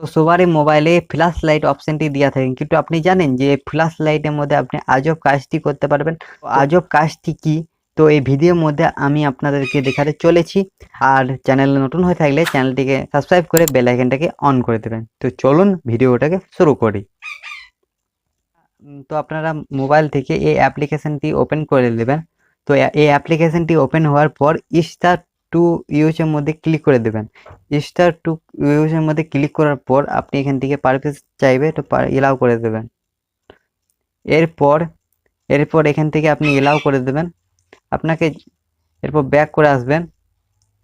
তো সবারই মোবাইলে ফ্ল্যাশ লাইট অপশনটি দেওয়া থাকে। কিন্তু আপনি জানেন যে ফ্ল্যাশ লাইটের মধ্যে আপনি আজব কাজটি করতে পারবেন। আজব কাজটি কি? তো এই ভিডিওর মধ্যে আমি আপনাদেরকে দেখাতে চলেছি। আর চ্যানেল নতুন হয়ে থাকলে চ্যানেলটিকে সাবস্ক্রাইব করে বেল আইকনটাকে অন করে দেবেন। তো চলুন ভিডিওটাকে শুরু করি। তো আপনারা মোবাইল থেকে এই অ্যাপ্লিকেশনটি ওপেন করে দেবেন। তো এই অ্যাপ্লিকেশনটি ওপেন হওয়ার পর স্টার টু ইউজের মধ্যে ক্লিক করে দেবেন। স্টার টু ইউজের মধ্যে ক্লিক করার পর আপনি এখান থেকে পারফেস চাইবে, তো এলাও করে দেবেন। এরপর এরপর এখান থেকে আপনি এলাও করে দেবেন। আপনাকে এরপর ব্যাক করে আসবেন।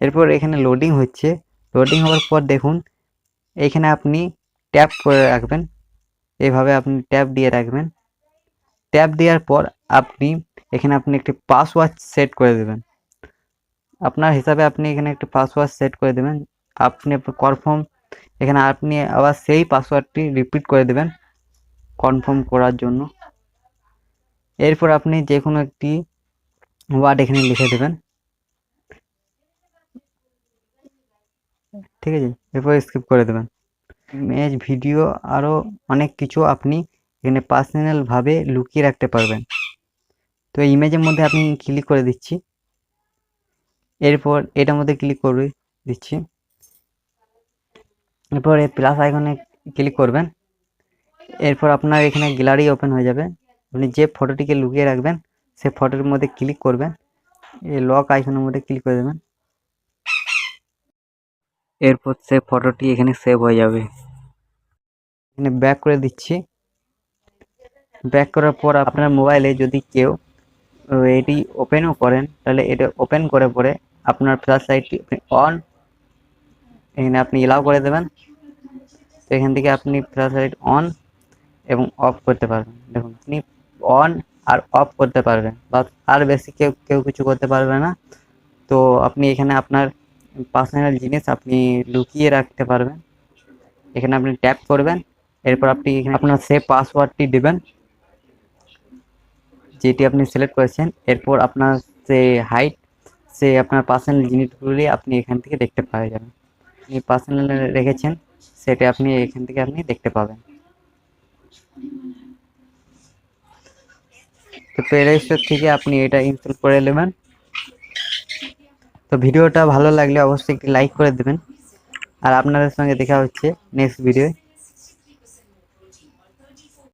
এরপর এখানে লোডিং হচ্ছে। লোডিং হওয়ার পর দেখুন, এখানে আপনি ট্যাপ করে রাখবেন। এইভাবে আপনি ট্যাপ দিয়ে রাখবেন। ট্যাপ দেওয়ার পর আপনি এখানে আপনি একটি পাসওয়ার্ড সেট করে দেবেন। আপনার হিসাবে আপনি এখানে একটি পাসওয়ার্ড সেট করে দেবেন। আপনি কনফার্ম এখানে আপনি আবার সেই পাসওয়ার্ডটি রিপিট করে দেবেন কনফার্ম করার জন্য। এরপর আপনি যে কোনো একটি ওয়ার্ড এখানে লিখে দেবেন। ঠিক আছে? এরপর স্কিপ করে দেবেন। ইমেজ ভিডিও আরও অনেক কিছু আপনি এখানে পার্সোনালভাবে লুকিয়ে রাখতে পারবেন। তো ইমেজের মধ্যে আপনি ক্লিক করে দিচ্ছি। এরপর এটার মধ্যে ক্লিক করে দিচ্ছি। এরপর এই প্লাস আইকনে ক্লিক করবেন। এরপর আপনার এখানে গ্যালারি ওপেন হয়ে যাবে। আপনি যে ফটোটিকে লুকিয়ে রাখবেন সে ফটোর মধ্যে ক্লিক করবেন। এই লক আইকনের মধ্যে ক্লিক করে দেবেন। এরপর সে ফটোটি এখানে সেভ হয়ে যাবে। এখানে ব্যাক করে দিচ্ছি। ব্যাক করার পর আপনার মোবাইলে যদি কেউ এটি ওপেনও করেন, তাহলে এটা ওপেন করে পরে আপনার ফ্ল্যাশ লাইটটি আপনি অন এখানে আপনি এলাও করে দেবেন। তো এখান থেকে আপনি ফ্ল্যাশ লাইট অন এবং অফ করতে পারবেন। দেখুন, আপনি অন আর অফ করতে পারবেন। বা আর বেশি কেউ কেউ কিছু করতে পারবে না। তো আপনি এখানে আপনার পার্সোনাল জিনিস আপনি লুকিয়ে রাখতে পারবেন। এখানে আপনি ট্যাপ করবেন। এরপর আপনি এখানে আপনার সে পাসওয়ার্ডটি দেবেন। যেটি আপনি সিলেক্ট করেছেন। এরপর আপনার সে হাইট সে আপনার পার্সোনাল জিনিসগুলি আপনি এখান থেকে দেখতে পাওয়া যাবেন আপনি পার্সোনাল রেখেছেন, সেটা আপনি এখান থেকে আপনি দেখতে পাবেন। তো প্লে স্টোর থেকে আপনি এটা ইনস্টল করে নেবেন। তো ভিডিওটা ভালো লাগলে অবশ্যই একটি লাইক করে দেবেন। আর আপনাদের সঙ্গে দেখা হচ্ছে নেক্সট ভিডিও